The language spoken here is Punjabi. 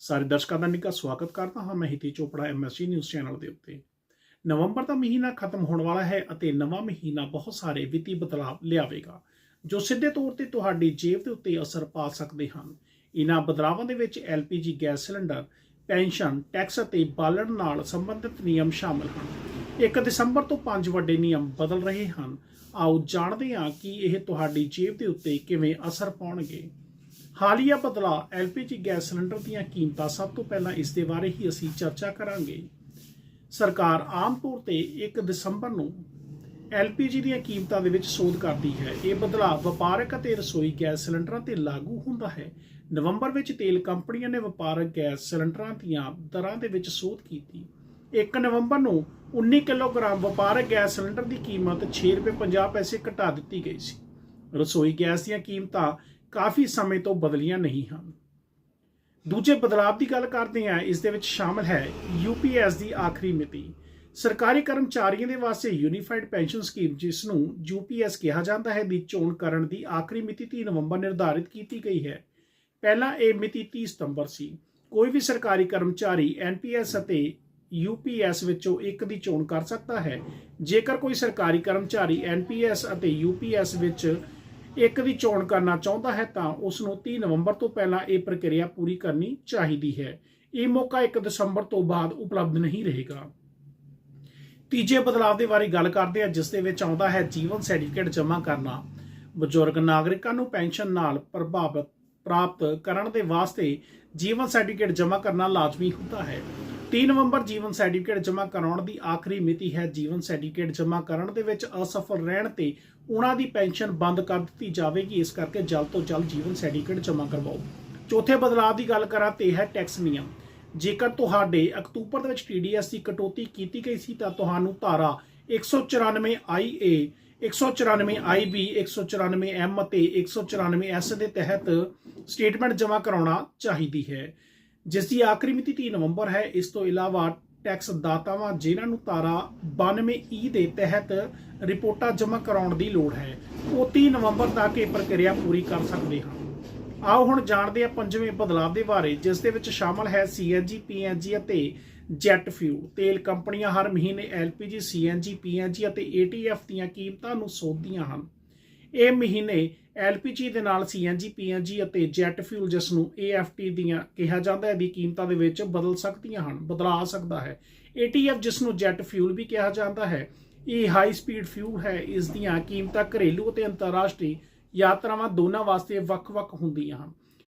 ਸਾਰੇ ਦਰਸ਼ਕਾਂ ਦਾ ਨਿੱਘਾ ਸਵਾਗਤ ਕਰਦਾ ਹਾਂ ਮੈਂ Hiti Chopra MSG news channel ਦੇ ਉੱਤੇ। ਨਵੰਬਰ ਦਾ ਮਹੀਨਾ ਖਤਮ ਹੋਣ ਵਾਲਾ ਹੈ ਅਤੇ ਨਵਾਂ ਮਹੀਨਾ ਬਹੁਤ ਸਾਰੇ ਵਿੱਤੀ ਬਦਲਾਅ ਲਿਆਵੇਗਾ, ਜੋ ਸਿੱਧੇ ਤੌਰ ਤੇ ਤੁਹਾਡੀ ਜੇਬ ਦੇ ਉੱਤੇ ਅਸਰ ਪਾ ਸਕਦੇ ਹਨ। ਇਹਨਾਂ ਬਦਲਾਵਾਂ ਦੇ ਵਿੱਚ LPG gas cylinder, pension, tax ਅਤੇ ਬਾਲਣ ਨਾਲ ਸੰਬੰਧਿਤ ਨਿਯਮ ਸ਼ਾਮਲ ਹਨ। 1 ਦਸੰਬਰ ਤੋਂ ਪੰਜ ਵੱਡੇ ਨਿਯਮ ਬਦਲ ਰਹੇ ਹਨ। ਆਓ ਜਾਣਦੇ ਹਾਂ ਕਿ ਇਹ ਤੁਹਾਡੀ ਜੇਬ ਦੇ ਉੱਤੇ ਕਿਵੇਂ ਅਸਰ ਪਾਉਣਗੇ। ਹਾਲੀਆ ਬਦਲਾਅ ਐਲਪੀਜੀ ਗੈਸ ਸਿਲੰਡਰ ਦੀਆਂ ਕੀਮਤਾਂ ਸਭ ਤੋਂ ਪਹਿਲਾਂ ਇਸ ਦੇ ਬਾਰੇ ਹੀ ਅਸੀਂ ਚਰਚਾ ਕਰਾਂਗੇ। ਸਰਕਾਰ ਆਮ ਤੌਰ ਤੇ 1 ਦਸੰਬਰ ਨੂੰ ਐਲਪੀਜੀ ਦੀਆਂ ਕੀਮਤਾਂ ਦੇ ਵਿੱਚ ਸੋਧ ਕਰਦੀ ਹੈ। ਇਹ ਬਦਲਾਅ ਵਪਾਰਕ ਅਤੇ ਰਸੋਈ ਗੈਸ ਸਿਲੰਡਰਾਂ ਤੇ ਲਾਗੂ ਹੁੰਦਾ ਹੈ। ਨਵੰਬਰ ਵਿੱਚ ਤੇਲ ਕੰਪਨੀਆਂ ਨੇ ਵਪਾਰਕ ਗੈਸ ਸਿਲੰਡਰਾਂ ਦੀਆਂ ਦਰਾਂ ਦੇ ਵਿੱਚ ਸੋਧ ਕੀਤੀ। 1 ਨਵੰਬਰ ਨੂੰ 19 ਕਿਲੋਗ੍ਰਾਮ ਵਪਾਰਕ ਗੈਸ ਸਿਲੰਡਰ ਦੀ ਕੀਮਤ 6 ਰੁਪਏ 50 ਪੈਸੇ ਘਟਾ ਦਿੱਤੀ ਗਈ ਸੀ। ਰਸੋਈ ਗੈਸ ਦੀਆਂ ਕੀਮਤਾਂ ਕਾਫੀ ਸਮੇਂ ਤੋਂ ਬਦਲੀਆਂ ਨਹੀਂ ਹਨ। ਦੂਜੇ ਬਦਲਾਅ ਦੀ ਗੱਲ ਕਰਦੇ ਹਾਂ, ਇਸ ਦੇ ਵਿੱਚ ਸ਼ਾਮਲ ਹੈ ਯੂਪੀਐਸ ਦੀ ਆਖਰੀ ਮਿਤੀ। ਸਰਕਾਰੀ ਕਰਮਚਾਰੀਆਂ ਦੇ ਵਾਸਤੇ ਯੂਨੀਫਾਈਡ ਪੈਨਸ਼ਨ ਸਕੀਮ, ਜਿਸ ਨੂੰ ਯੂਪੀਐਸ ਕਿਹਾ ਜਾਂਦਾ ਹੈ, ਦੀ ਚੋਣ ਕਰਨ ਦੀ ਆਖਰੀ ਮਿਤੀ 30 ਨਵੰਬਰ ਨਿਰਧਾਰਿਤ ਕੀਤੀ ਗਈ ਹੈ। ਪਹਿਲਾਂ ਇਹ ਮਿਤੀ 30 ਸਤੰਬਰ ਸੀ। ਕੋਈ ਵੀ ਸਰਕਾਰੀ ਕਰਮਚਾਰੀ ਐਨਪੀਐਸ ਅਤੇ ਯੂਪੀਐਸ ਵਿੱਚੋਂ ਇੱਕ ਦੀ ਚੋਣ ਕਰ ਸਕਦਾ ਹੈ। ਜੇਕਰ ਕੋਈ ਸਰਕਾਰੀ ਕਰਮਚਾਰੀ ਐਨਪੀਐਸ ਅਤੇ ਯੂਪੀਐਸ ਵਿੱਚ ਇੱਕ ਦੀ ਚੋਣ ਕਰਨਾ ਚਾਹੁੰਦਾ ਹੈ ਤਾਂ ਉਸ ਨੂੰ 30 ਨਵੰਬਰ ਤੋਂ ਪਹਿਲਾਂ ਇਹ ਪ੍ਰਕਿਰਿਆ ਪੂਰੀ ਕਰਨੀ ਚਾਹੀਦੀ ਹੈ। ਇਹ ਮੌਕਾ 1 ਦਸੰਬਰ ਤੋਂ ਬਾਅਦ ਉਪਲਬਧ ਨਹੀਂ ਰਹੇਗਾ। ਤੀਜੇ ਬਦਲਾਅ ਦੇ ਬਾਰੇ ਗੱਲ ਕਰਦੇ ਹਾਂ, ਜਿਸ ਦੇ ਵਿੱਚ ਆਉਂਦਾ ਹੈ ਜੀਵਨ ਸਰਟੀਫਿਕੇਟ ਜਮ੍ਹਾਂ ਕਰਨਾ। ਬਜ਼ੁਰਗ ਨਾਗਰਿਕਾਂ ਨੂੰ ਪੈਨਸ਼ਨ ਨਾਲ ਪ੍ਰਭਾਵਿਤ ਪ੍ਰਾਪਤ ਕਰਨ ਦੇ ਵਾਸਤੇ ਜੀਵਨ ਸਰਟੀਫਿਕੇਟ ਜਮ੍ਹਾਂ ਕਰਨਾ ਲਾਜ਼ਮੀ ਹੁੰਦਾ ਹੈ। 3 ਨਵੰਬਰ ਜੀਵਨ ਸਰਟੀਫਿਕੇਟ ਜਮ੍ਹਾਂ ਕਰਾਉਣ ਦੀ ਆਖਰੀ ਮਿਤੀ ਹੈ। ਜੀਵਨ ਸਰਟੀਫਿਕੇਟ ਜਮ੍ਹਾਂ ਕਰਨ ਦੇ ਵਿੱਚ ਅਸਫਲ ਰਹਿਣ ਤੇ ਉਹਨਾਂ ਦੀ ਪੈਨਸ਼ਨ ਬੰਦ ਕਰ ਦਿੱਤੀ ਜਾਵੇਗੀ। ਇਸ ਕਰਕੇ ਜਲਦ ਤੋਂ ਜਲਦ ਜੀਵਨ ਸਰਟੀਫਿਕੇਟ ਜਮ੍ਹਾਂ ਕਰਵਾਓ। ਚੌਥੇ ਬਦਲਾਅ ਦੀ ਗੱਲ ਕਰਾਂ ਤੇ ਹੈ ਟੈਕਸ ਨਿਯਮ। ਜੇਕਰ ਤੁਹਾਡੇ ਅਕਤੂਬਰ ਦੇ ਵਿੱਚ ਟੀਡੀਐਸ ਦੀ ਕਟੌਤੀ ਕੀਤੀ ਗਈ ਸੀ ਤਾਂ ਤੁਹਾਨੂੰ ਧਾਰਾ 194 ਆਈਏ 194 ਆਈਬੀ 194 ਐਮ ਅਤੇ 194 ਐਸ ਦੇ ਤਹਿਤ ਸਟੇਟਮੈਂਟ ਜਮ੍ਹਾਂ ਕਰਾਉਣਾ ਚਾਹੀਦੀ ਹੈ। ਜਿਸ ਦੀ ਆਖਰੀ ਮਿਤੀ 30 ਨਵੰਬਰ ਹੈ, ਇਸ ਤੋਂ ਇਲਾਵਾ ਟੈਕਸ ਦਾਤਾਵਾਂ ਜਿਨ੍ਹਾਂ ਨੂੰ ਤਾਰਾ 92 ਈ ਦੇ ਤਹਿਤ ਰਿਪੋਰਟਾਂ ਜਮ੍ਹਾਂ ਕਰਾਉਣ ਦੀ ਲੋੜ ਹੈ, ਉਹ 30 ਨਵੰਬਰ ਤੱਕ ਇਹ ਪ੍ਰਕਿਰਿਆ ਪੂਰੀ ਕਰ ਸਕਦੇ ਹਨ। ਆਓ ਹੁਣ ਜਾਣਦੇ ਹਾਂ ਪੰਜਵੇਂ ਬਦਲਾਅ ਦੇ ਬਾਰੇ, ਜਿਸ ਦੇ ਵਿੱਚ ਸ਼ਾਮਲ ਹੈ ਸੀਐਨਜੀ ਪੀਐਨਜੀ ਅਤੇ ਜੈਟ ਫਿਊਲ। ਤੇਲ ਕੰਪਨੀਆਂ ਹਰ ਮਹੀਨੇ ਐਲਪੀਜੀ ਸੀਐਨਜੀ ਪੀਐਨਜੀ ਅਤੇ ਏਟੀਐਫ ਦੀਆਂ ਕੀਮਤਾਂ ਨੂੰ ਸੋਧਦੀਆਂ ਹਨ। ਇਹ ਮਹੀਨੇ ਐਲਪੀਜੀ ਦੇ ਨਾਲ ਸੀਐਨਜੀ ਪੀਐਨਜੀ ਅਤੇ ਜੈਟ ਫਿਊਲ ਜਿਸ ਨੂੰ ਏਐਫਟੀ ਦੀਆਂ ਕਿਹਾ ਜਾਂਦਾ ਹੈ ਦੀ ਕੀਮਤਾਂ ਦੇ ਵਿੱਚ ਬਦਲ ਸਕਦੀਆਂ ਹਨ, ਬਦਲਾ ਸਕਦਾ ਹੈ। ਏਟੀਐਫ ਜਿਸ ਨੂੰ ਜੈਟ ਫਿਊਲ ਵੀ ਕਿਹਾ ਜਾਂਦਾ ਹੈ, ਇਹ ਹਾਈ ਸਪੀਡ ਫਿਊਲ ਹੈ। ਇਸ ਦੀਆਂ ਕੀਮਤਾਂ ਘਰੇਲੂ ਅਤੇ ਅੰਤਰਰਾਸ਼ਟਰੀ ਯਾਤਰਾਵਾਂ ਦੋਨਾਂ ਵਾਸਤੇ ਵੱਖ-ਵੱਖ ਹੁੰਦੀਆਂ ਹਨ।